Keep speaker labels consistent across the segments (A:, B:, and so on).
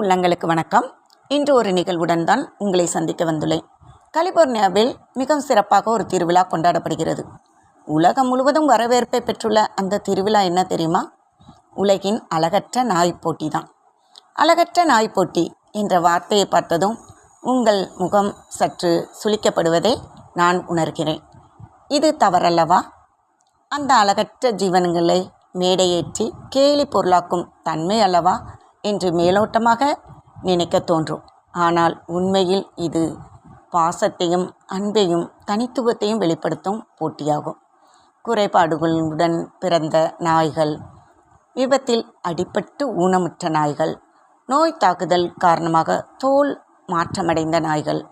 A: உள்ளங்களுக்கு வணக்கம் இன்று ஒரு நிகழ்வுடன் தான் உங்களை சந்திக்க வந்துள்ளேன் கலிபோர்னியாவில் மிகவும் சிறப்பாக ஒரு திருவிழா கொண்டாடப்படுகிறது உலகம் முழுவதும் வரவேற்பை பெற்றுள்ள அந்த திருவிழா என்ன தெரியுமா உலகின் அழகற்ற நாய் போட்டி தான் அழகற்ற நாய் போட்டி என்ற வார்த்தையை பார்த்ததும் உங்கள் முகம் சற்று சுளிக்கப்படுவதை நான் உணர்கிறேன் இது தவறல்லவா அந்த அழகற்ற ஜீவன்களை மேடையேற்றி கேலி பொருளாக்கும் தன்மை அல்லவா என்று மேலோட்டமாக நினைக்க தோன்றும் ஆனால் உண்மையில் இது பாசத்தையும் அன்பையும் தனித்துவத்தையும் வெளிப்படுத்தும் போட்டியாகும் குறைபாடுகளுடன் பிறந்த நாய்கள் விபத்தில் அடிபட்டு ஊனமுற்ற நாய்கள் நோய் தாக்குதல் காரணமாக தோல் மாற்றமடைந்த நாய்கள்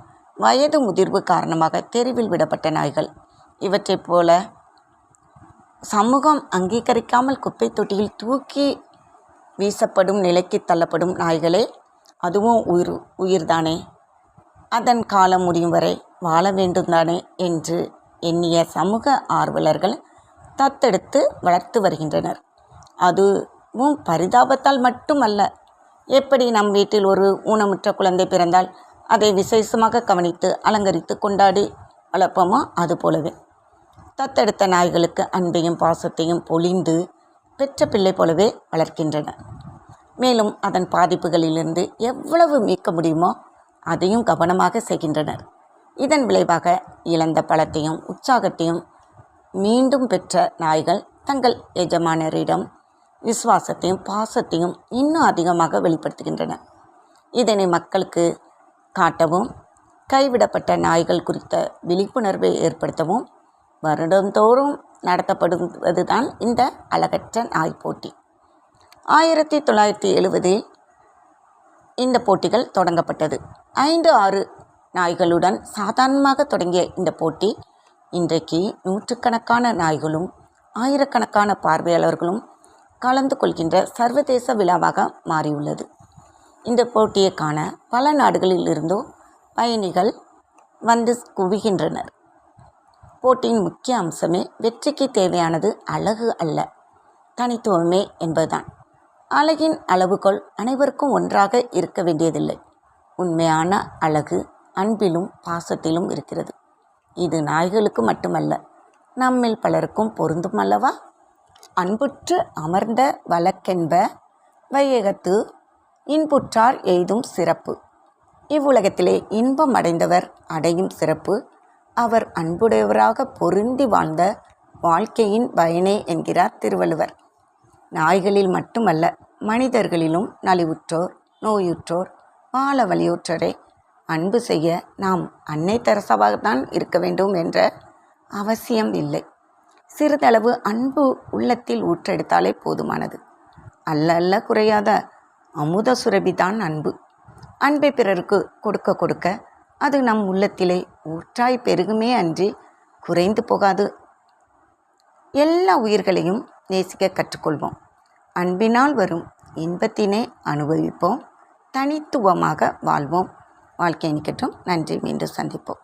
A: வயது முதிர்வு காரணமாக தெருவில் விடப்பட்ட நாய்கள் இவற்றைப் போல சமூகம் அங்கீகரிக்காமல் குப்பை தொட்டியில் தூக்கி வீசப்படும் நிலைக்கு தள்ளப்படும் நாய்களே அதுவும் உயிர் உயிர்தானே அதன் காலம் முடியும் வரை வாழ வேண்டும் தானே என்று எண்ணிய சமூக ஆர்வலர்கள் தத்தெடுத்து வளர்த்து வருகின்றனர் அதுவும் பரிதாபத்தால் மட்டுமல்ல எப்படி நம் வீட்டில் ஒரு ஊனமுற்ற குழந்தை பிறந்தால் அதை விசேஷமாக கவனித்து அலங்கரித்து கொண்டாடி வளர்ப்போமோ அது போலவே தத்தெடுத்த நாய்களுக்கு அன்பையும் பாசத்தையும் பொழிந்து பெற்ற பிள்ளை போலவே வளர்க்கின்றன மேலும் அதன் பாதிப்புகளிலிருந்து எவ்வளவு மீட்க முடியுமோ அதையும் கவனமாக செய்கின்றனர் இதன் விளைவாக இழந்த பழத்தையும் உற்சாகத்தையும் மீண்டும் பெற்ற நாய்கள் தங்கள் எஜமானரிடம் விசுவாசத்தையும் பாசத்தையும் இன்னும் அதிகமாக வெளிப்படுத்துகின்றன இதனை மக்களுக்கு காட்டவும் கைவிடப்பட்ட நாய்கள் குறித்த விழிப்புணர்வை ஏற்படுத்தவும் வருடந்தோறும் நடத்தப்படுவதுதான் இந்த அழகற்ற நாய் போட்டி ஆயிரத்தி தொள்ளாயிரத்தி எழுபதில் இந்த போட்டிகள் தொடங்கப்பட்டது ஐந்து ஆறு நாய்களுடன் சாதாரணமாக தொடங்கிய இந்த போட்டி இன்றைக்கு நூற்றுக்கணக்கான நாய்களும் ஆயிரக்கணக்கான பார்வையாளர்களும் கலந்து கொள்கின்ற சர்வதேச விழாவாக மாறியுள்ளது இந்த போட்டியை காண பல நாடுகளில் இருந்தோ பயணிகள் வந்து குவிகின்றனர் போட்டியின் முக்கிய அம்சமே வெற்றிக்கு தேவையானது அழகு அல்ல தனித்துவமே என்பதுதான் அழகின் அளவுகோல் அனைவருக்கும் ஒன்றாக இருக்க வேண்டியதில்லை உண்மையான அழகு அன்பிலும் பாசத்திலும் இருக்கிறது இது நாய்களுக்கு மட்டுமல்ல நம்மில் பலருக்கும் பொருந்தும் அல்லவா அன்புற்று அமர்ந்த வழக்கென்ப வையகத்து இன்புற்றார் எய்தும் சிறப்பு இவ்வுலகத்திலே இன்பம் அடைந்தவர் அடையும் சிறப்பு அவர் அன்புடையவராக பொருந்தி வாழ்ந்த வாழ்க்கையின் பயனே என்கிறார் திருவள்ளுவர் நாய்களில் மட்டுமல்ல மனிதர்களிலும் நலிவுற்றோர் நோயுற்றோர் பால வலியுற்றோரை அன்பு செய்ய நாம் அன்னை தரசவாகத்தான் இருக்க வேண்டும் என்ற அவசியம் இல்லை சிறிதளவு அன்பு உள்ளத்தில் ஊற்றெடுத்தாலே போதுமானது அல்ல அல்ல குறையாத அமுத சுரபிதான் அன்பு அன்பை பிறருக்கு கொடுக்க கொடுக்க அது நம் உள்ளத்திலே ஊற்றாய் பெருகுமே அன்றி குறைந்து போகாது எல்லா உயிர்களையும் நேசிக்க கற்றுக்கொள்வோம் அன்பினால் வரும் இன்பத்தினை அனுபவிப்போம் தனித்துவமாக வாழ்வோம் வாழ்க்கை நிக்கட்டும் நன்றி மீண்டும் சந்திப்போம்